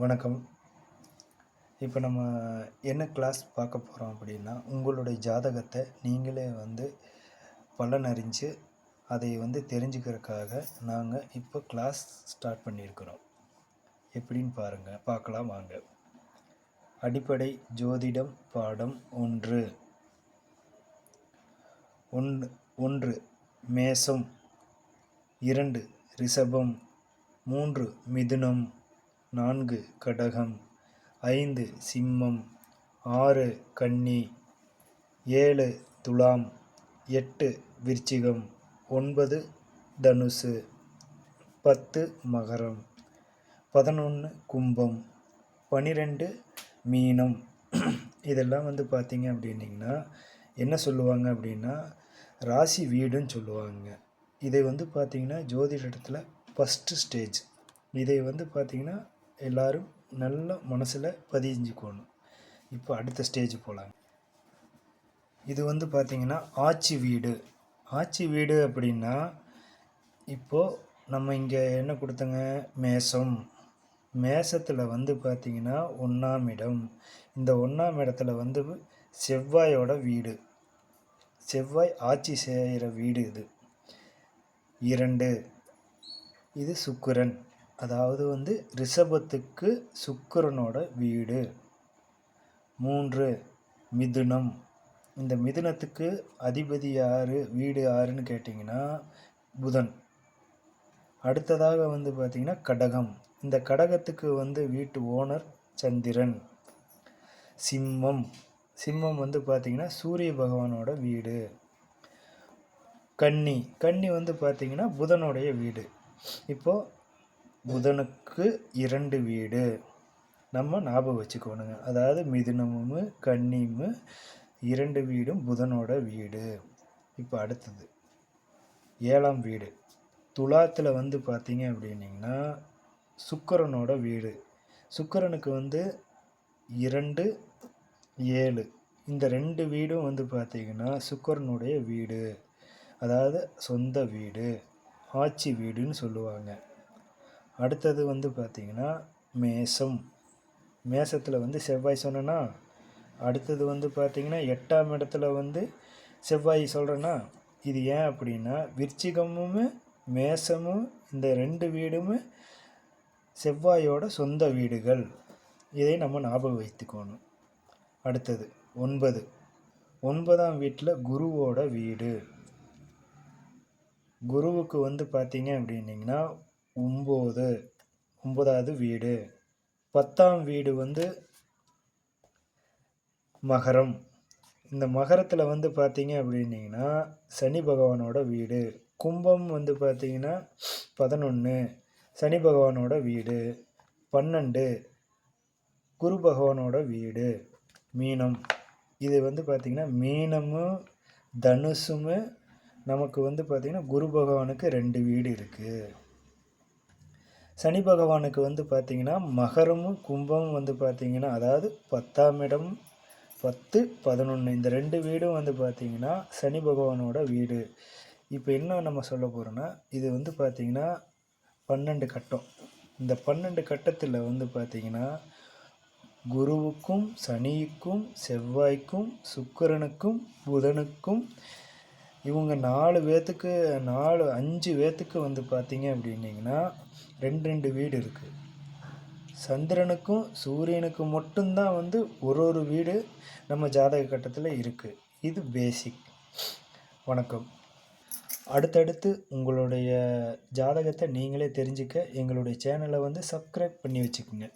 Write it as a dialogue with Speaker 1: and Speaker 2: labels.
Speaker 1: வணக்கம். இப்போ நம்ம என்ன கிளாஸ் பார்க்க போகிறோம் அப்படின்னா உங்களுடைய ஜாதகத்தை நீங்களே வந்து பலன் அறிஞ்சு அதை வந்து தெரிஞ்சுக்கிறதுக்காக நாங்கள் இப்போ கிளாஸ் ஸ்டார்ட் பண்ணியிருக்கிறோம். எப்படின்னு பாருங்கள் பார்க்கலாம் வாங்க. அடிப்படை ஜோதிடம் பாடம் ஒன்று. ஒன்று ஒன்று மேசம். இரண்டு ரிஷபம். மூன்று மிதுனம். நான்கு கடகம் ஐந்து சிம்மம் ஆறு கன்னி ஏழு துலாம் எட்டு விருச்சிகம் ஒன்பது தனுசு பத்து மகரம் பதினொன்று கும்பம் பன்னிரெண்டு மீனம். இதெல்லாம் வந்து பார்த்தீங்க அப்படின்னிங்கன்னா என்ன சொல்லுவாங்க அப்படின்னா ராசி வீடுன்னு சொல்லுவாங்க. இதை வந்து பார்த்தீங்கன்னா ஜோதிடத்தில் ஃபஸ்ட்டு ஸ்டேஜ் இதை வந்து பார்த்திங்கன்னா எல்லாரும் நல்ல மனசில் பதிஞ்சுக்கணும். இப்போ அடுத்த ஸ்டேஜ் போகலாங்க இது வந்து பார்த்திங்கன்னா ஆட்சி வீடு. ஆட்சி வீடு அப்படின்னா இப்போது நம்ம இங்கே என்ன கொடுத்தங்க? மேசம். மேசத்தில் வந்து பார்த்திங்கன்னா ஒன்றாம் இடம். இந்த ஒன்றாம் இடத்துல வந்து செவ்வாயோட வீடு. செவ்வாய் ஆட்சி செய்கிற வீடு இது. இரண்டு. இது சுக்கிரன். அதாவது வந்து ரிஷபத்துக்கு சுக்கரனோட வீடு. மூன்று மிதுனம். இந்த மிதுனத்துக்கு அதிபதி யார் வீடு யாருன்னு கேட்டிங்கன்னா புதன். அடுத்ததாக வந்து பார்த்திங்கன்னா கடகம். இந்த கடகத்துக்கு வந்து வீட்டு ஓனர் சந்திரன். சிம்மம். சிம்மம் வந்து பார்த்திங்கன்னா சூரிய பகவானோட வீடு. கன்னி. கன்னி வந்து பார்த்திங்கன்னா புதனுடைய வீடு. இப்போது புதனுக்கு இரண்டு வீடு. நம்ம ஞாபகம் வச்சுக்கோணுங்க. அதாவது மிதுனமும் கன்னியும் இரண்டு வீடும் புதனோட வீடு. இப்போ அடுத்தது. ஏழாம் வீடு. துலாத்தில் வந்து பார்த்தீங்க அப்படின்னிங்கன்னா சுக்கரனோட வீடு. சுக்கரனுக்கு வந்து இரண்டு ஏழு. இந்த ரெண்டு வீடும் வந்து பார்த்திங்கன்னா சுக்கரனுடைய வீடு. அதாவது சொந்த வீடு. ஆட்சி வீடுன்னு சொல்லுவாங்க. அடுத்தது வந்து பார்த்திங்கன்னா மேசம். மேசத்தில் வந்து செவ்வாய் சொன்னேன்னா அடுத்தது வந்து பார்த்திங்கன்னா எட்டாம் இடத்துல வந்து செவ்வாய் சொல்கிறேன்னா இது ஏன் அப்படின்னா விருச்சிகமும் மேசமும் இந்த ரெண்டு வீடும் செவ்வாயோட சொந்த வீடுகள். இதை நம்ம ஞாபகம் வைத்துக்கணும். அடுத்தது ஒன்பது. ஒன்பதாம் வீட்டில் குருவோட வீடு. குருவுக்கு வந்து பார்த்தீங்க அப்படின்னிங்கன்னா ஒம்பது ஒம்பதாவது வீடு. பத்தாம் வீடு வந்து மகரம். இந்த மகரத்தில் வந்து பார்த்தீங்க அப்படின்னிங்கன்னா சனி பகவானோட வீடு. கும்பம் வந்து பார்த்தீங்கன்னா பதினொன்று சனி பகவானோட வீடு. பன்னெண்டு குரு பகவானோட வீடு. மீனம். இது வந்து பார்த்திங்கன்னா மீனமும் தனுசும் நமக்கு வந்து பார்த்திங்கன்னா குரு பகவானுக்கு ரெண்டு வீடு இருக்குது சனி பகவானுக்கு வந்து பார்த்திங்கன்னா மகரமும் கும்பமும் வந்து பார்த்திங்கன்னா அதாவது பத்தாம் இடம் பத்து பதினொன்று இந்த ரெண்டு வீடும் வந்து பார்த்திங்கன்னா சனி பகவானோட வீடு. இப்போ என்ன நம்ம சொல்ல போகிறோன்னா இது வந்து பார்த்திங்கன்னா பன்னெண்டு கட்டம். இந்த பன்னெண்டு கட்டத்தில் வந்து பார்த்திங்கன்னா குருவுக்கும் சனிக்கும் செவ்வாய்க்கும் சுக்கரனுக்கும் புதனுக்கும் இவங்க நாலு பேர்த்துக்கு நாலு அஞ்சு பேர்த்துக்கு வந்து பார்த்தீங்க அப்படின்னிங்கன்னா ரெண்டு ரெண்டு வீடு இருக்குது சந்திரனுக்கும் சூரியனுக்கும் மட்டும்தான் வந்து ஒரு ஒரு வீடு நம்ம ஜாதக கட்டத்தில் இருக்குது இது பேசிக் வணக்கம். அடுத்தடுத்து உங்களுடைய ஜாதகத்தை நீங்களே தெரிஞ்சுக்க எங்களுடைய சேனலை வந்து சப்ஸ்கிரைப் பண்ணி வச்சுக்கோங்க.